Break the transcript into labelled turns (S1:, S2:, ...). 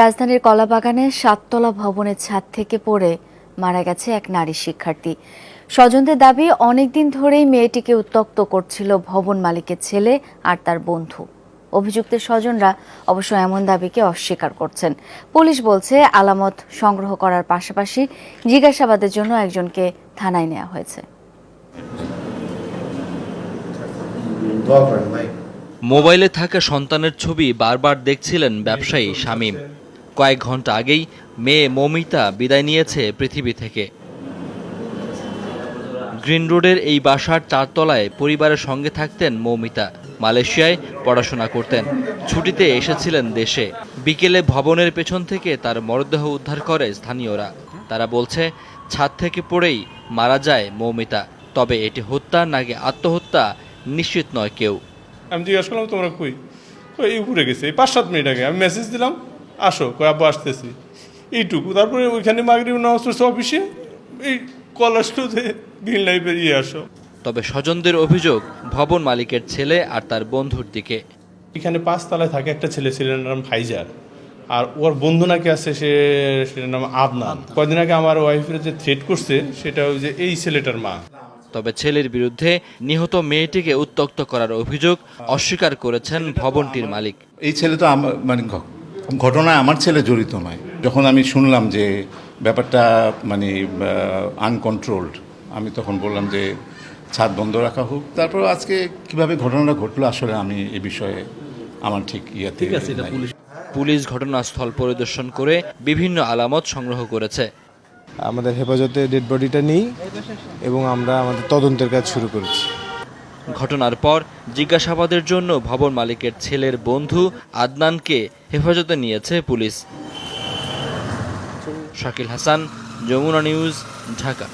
S1: রাজধানীর কলাবাগানে সাততলা ভবনের ছাদ থেকে পড়ে মারা গেছে এক নারী শিক্ষার্থী। স্বজনদের দাবি, অনেকদিন ধরেই মেয়েটিকে উত্তক্ত করছিল ভবন মালিকের ছেলে আর তার বন্ধু। অভিযুক্তের স্বজনরা অবশ্য এমন দাবিকে অস্বীকার করছেন। পুলিশ বলছে, আলামত সংগ্রহ করার পাশাপাশি জিজ্ঞাসাবাদের জন্য একজনকে থানায় নেওয়া হয়েছে।
S2: মোবাইলে থাকা সন্তানের ছবি বারবার দেখছিলেন ব্যবসায়ী শামীম। কয়েক ঘণ্টা আগেই মেয়ে মৌমিতা বিদায় নিয়েছে পৃথিবী থেকে। গ্রিন রোডের এই বাসার চারতলায় পরিবারের সঙ্গে থাকতেন মৌমিতা। মালয়েশিয়ায় পড়াশোনা করতেন। ছুটিতে এসেছিলেন দেশে। বিকেলে ভবনের পেছন থেকে তার মরদেহ উদ্ধার করে স্থানীয়রা। তারা বলছে, ছাদ থেকে পড়েই মারা যায় মৌমিতা। তবে এটি হত্যা নাকি আত্মহত্যা নিশ্চিত নয় কেউ।
S3: আমি জিজ্ঞাসা করলাম, তোমরা কই? এই উপরে গেছে। এই পাঁচ সাত মিনিট আগে আমি মেসেজ দিলাম। আসো কই আব্বু আসতেছি। এইটুকু। তারপরে ওইখানে মাগরিব নামাজ পড়ছে অফিসে এই কলেজটাতে গ্রিন লাইফ বেরিয়ে আসো।
S2: তবে স্বজনদের অভিযোগ ভবন মালিকের ছেলে আর তার বন্ধুর দিকে।
S3: এখানে পাঁচতলায় থাকে একটা ছেলে ছেলের নাম ফাইজার। আর ওর বন্ধু নাকি আছে সে সেটার নাম আদনান। কয়দিন আগে আমার ওয়াইফের যে থ্রেট করছে সেটা ওই যে এই ছেলেটার মা।
S2: তবে ছেলের বিরুদ্ধে নিহত মেয়েটিকে উত্তক্ত করার অভিযোগ অস্বীকার করেছেন ভবনটির মালিক।
S4: এই ছেলে তো আমার মানে ঘটনায় আমার ছেলে জড়িত নয়। যখন আমি শুনলাম যে ব্যাপারটা মানে আনকন্ট্রোলড আমি তখন বললাম যে ছাদ বন্ধ রাখা হোক। তারপর আজকে কীভাবে ঘটনাটা ঘটলো আসলে আমি এ বিষয়ে আমার ঠিক ইয়েতে।
S2: পুলিশ ঘটনাস্থল পরিদর্শন করে বিভিন্ন আলামত সংগ্রহ করেছে।
S5: আমাদের হেফাজতে ডেড বডিটা নেই এবং আমরা আমাদের তদন্তের কাজ শুরু করেছি।
S2: ঘটনার পর জিজ্ঞাসাবাদের জন্য ভবন মালিকের ছেলের বন্ধু আদনানকে হেফাজতে নিয়েছে পুলিশ। শাকিল হাসান, যমুনা নিউজ, ঢাকা।